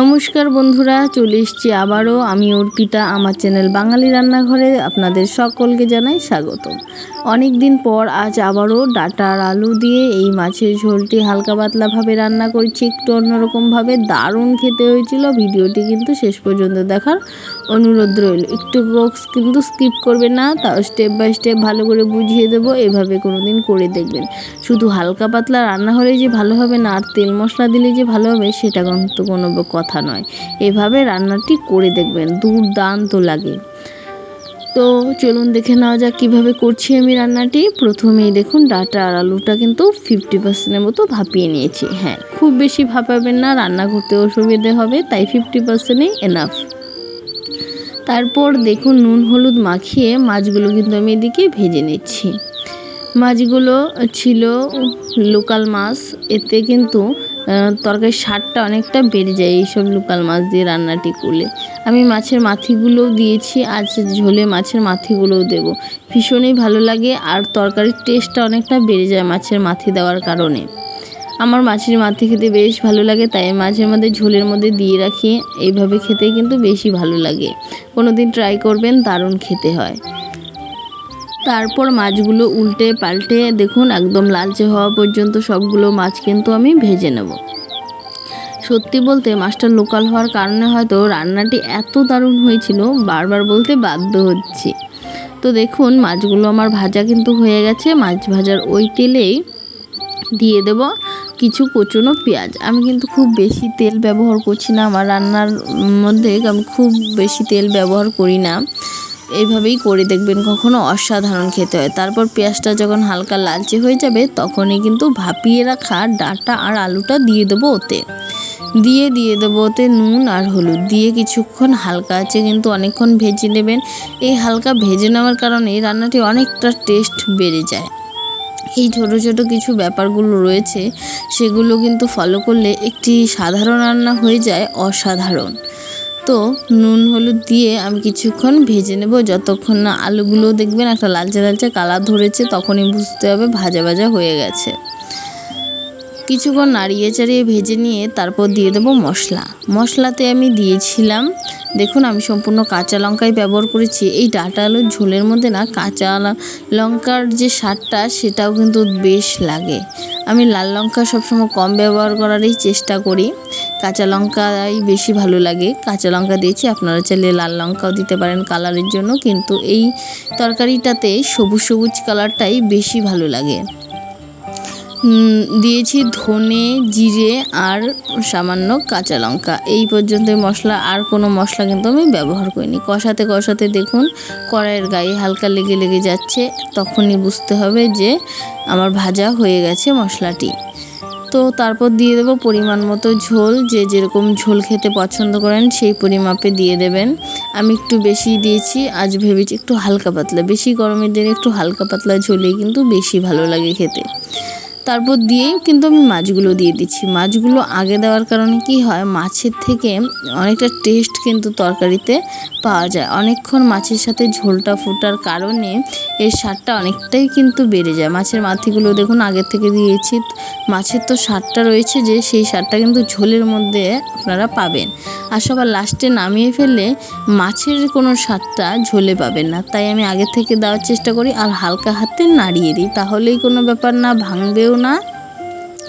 নমস্কার বন্ধুরা, চলে এসছি আবারও। আমি অর্পিতা, আমার চ্যানেল বাঙালি রান্নাঘরে। আপনাদের সকলকে জানাই স্বাগত অনেক দিন পর আজ আবারও ডাটা আর আলু দিয়ে এই মাছের ঝোলটি হালকা পাতলাভাবে রান্না করছি। একটু অন্যরকমভাবে দারুণ খেতে হয়েছিল। ভিডিওটি কিন্তু শেষ পর্যন্ত দেখার অনুরোধ রইল। একটু বক্স কিন্তু স্কিপ করবে না, তাও স্টেপ বাই স্টেপ ভালো করে বুঝিয়ে দেবো। এভাবে কোনো দিন করে দেখবেন। শুধু হালকা পাতলা রান্না হলেই যে ভালো হবে না, আর তেল মশলা দিলে যে ভালো হবে, সেটা কিন্তু কোনো কথা নয়। এভাবে রান্নাটি করে দেখবেন। দুর্দান্ত লাগে। তো চলুন দেখে নেওয়া যাক কীভাবে করছি আমি রান্নাটি। প্রথমেই দেখুন ডাটা আর আলুটা কিন্তু ফিফটি পার্সেন্টের মতো ভাপিয়ে নিয়েছি। হ্যাঁ খুব বেশি ভাপাবেন না, রান্না করতে অসুবিধে হবে, তাই ফিফটি পার্সেন্টেই এনাফ তারপর দেখুন নুন, হলুদ মাখিয়ে মাছগুলো কিন্তু আমি এদিকে ভেজে নিচ্ছি। মাছগুলো ছিল লোকাল মাছ, এতে কিন্তু তরকারির স্বাদটা অনেকটা বেড়ে যায় এইসব লোকাল মাছ দিয়ে রান্নাটি করলে। আমি মাছের মাথিগুলোও দিয়েছি, আজ ঝোলে মাছের মাথিগুলোও দেবো। ভীষণই ভালো লাগে আর তরকারির টেস্টটা অনেকটা বেড়ে যায় মাছের মাথি দেওয়ার কারণে। আমার মাছের মাথি খেতে বেশ ভালো লাগে, তাই মাছের মধ্যে ঝোলের মধ্যে দিয়ে রাখি। এইভাবে খেতে কিন্তু বেশি ভালো লাগে। কোনো দিন ট্রাই করবেন, দারুণ খেতে হয়। তারপর মাছগুলো উল্টে পাল্টে দেখুন, একদম লালচে হওয়া পর্যন্ত সবগুলো মাছ কিন্তু আমি ভেজে নেব। সত্যি বলতে মাছটা লোকাল হওয়ার কারণে হয়তো রান্নাটি এত দারুণ হয়েছিল, বারবার বলতে বাধ্য হচ্ছি। তো দেখুন, মাছগুলো আমার ভাজা কিন্তু হয়ে গেছে। মাছ ভাজার ওই তেলেই দিয়ে দেব কিছু কোচনো পেঁয়াজ। আমি কিন্তু খুব বেশি তেল ব্যবহার করছি না, আমার রান্নার মধ্যে আমি খুব বেশি তেল ব্যবহার করি না। এইভাবেই করে দেখবেন, কখনো অসাধারণ খেতে হয়। তারপর পেঁয়াজটা যখন হালকা লালচে হয়ে যাবে, তখনই কিন্তু ভাপিয়ে রাখা ডাটা আর আলুটা দিয়ে দেবো ওতে। দিয়ে দিয়ে দেবো। ওতে নুন আর হলুদ দিয়ে কিছুক্ষণ হালকা আছে, কিন্তু অনেকক্ষণ ভেজে নেবেন। এই হালকা ভেজে নেওয়ার কারণে রান্নাটি অনেকটা টেস্ট বেড়ে যায়। এই ছোটো ছোটো কিছু ব্যাপারগুলো রয়েছে, সেগুলো কিন্তু ফলো করলে একটি সাধারণ রান্না হয়ে যায় অসাধারণ। তো নুন, হলুদ দিয়ে আমি কিছুক্ষণ ভেজে নেব। যতক্ষণ না আলুগুলো দেখবেন একটা লালচে লালচে কালার ধরেছে, তখনই বুঝতে হবে ভাজা ভাজা হয়ে গেছে। কিছুক্ষণ নাড়িয়ে চাড়িয়ে ভেজে নিয়ে তারপর দিয়ে দেবো মশলা। মশলাতে আমি দিয়েছিলাম, দেখুন আমি সম্পূর্ণ কাঁচা লঙ্কাই ব্যবহার করেছি। এই ডাটা আলুর ঝোলের মধ্যে না কাঁচা লঙ্কার যে স্বাদটা, সেটাও কিন্তু বেশ লাগে। আমি লাল লঙ্কা সবসময় কম ব্যবহার করারই চেষ্টা করি। কাঁচা লঙ্কাই বেশি ভালো লাগে। কাঁচা লঙ্কা দিয়েছি, আপনারা চাইলে লাল লঙ্কাও দিতে পারেন কালারের জন্য, কিন্তু এই তরকারিটাতে সবুজ সবুজ কালারটাই বেশি ভালো লাগে। দিয়েছি ধনে, জিরে আর সামান্য কাঁচা লঙ্কা। এই পর্যন্ত মশলা, আর কোনো মশলা কিন্তু আমি ব্যবহার করিনি। কষাতে কষাতে দেখুন, কড়াইয়ের গায়ে হালকা লেগে লেগে যাচ্ছে। তখনই বুঝতে হবে যে আমার ভাজা হয়ে গেছে মশলাটি। তো তারপর দিয়ে দেবো পরিমাণ মতো ঝোল। যে যেরকম ঝোল খেতে পছন্দ করেন, সেই পরিমাপে দিয়ে দেবেন। আমি একটু বেশি দিয়েছি, আজ ভেবেছি একটু হালকা পাতলা। বেশি গরমের দিনে একটু হালকা পাতলা ঝোলেই কিন্তু বেশি ভালো লাগে খেতে। তারপর দিয়েই কিন্তু আমি মাছগুলো দিয়ে দিচ্ছি। মাছগুলো আগে দেওয়ার কারণে কি হয়, মাছের থেকে অনেকটা টেস্ট কিন্তু তরকারিতে পাওয়া যায়। অনেকক্ষণ মাছের সাথে ঝোলটা ফোটার কারণে এর স্বাদটা অনেকটাই কিন্তু বেড়ে যায়। মাছের মাথিগুলো দেখুন আগের থেকে দিয়েছি। মাছের তো স্বাদটা রয়েছে যে, সেই স্বাদটা কিন্তু ঝোলের মধ্যে আপনারা পাবেন। আর সবার লাস্টে নামিয়ে ফেললে মাছের কোনো স্বাদটা ঝোলে পাবেন না। তাই আমি আগে থেকে দেওয়ার চেষ্টা করি আর হালকা হাতে নাড়িয়ে দিই। তাহলেই কোনো ব্যাপার না, ভাঙবেও না?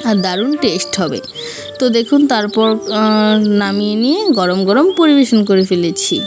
আর দারুণ টেস্ট হবে। তো দেখুন, তারপর নামিয়ে নিয়ে গরম গরম পরিবেশন করে ফেলেছি।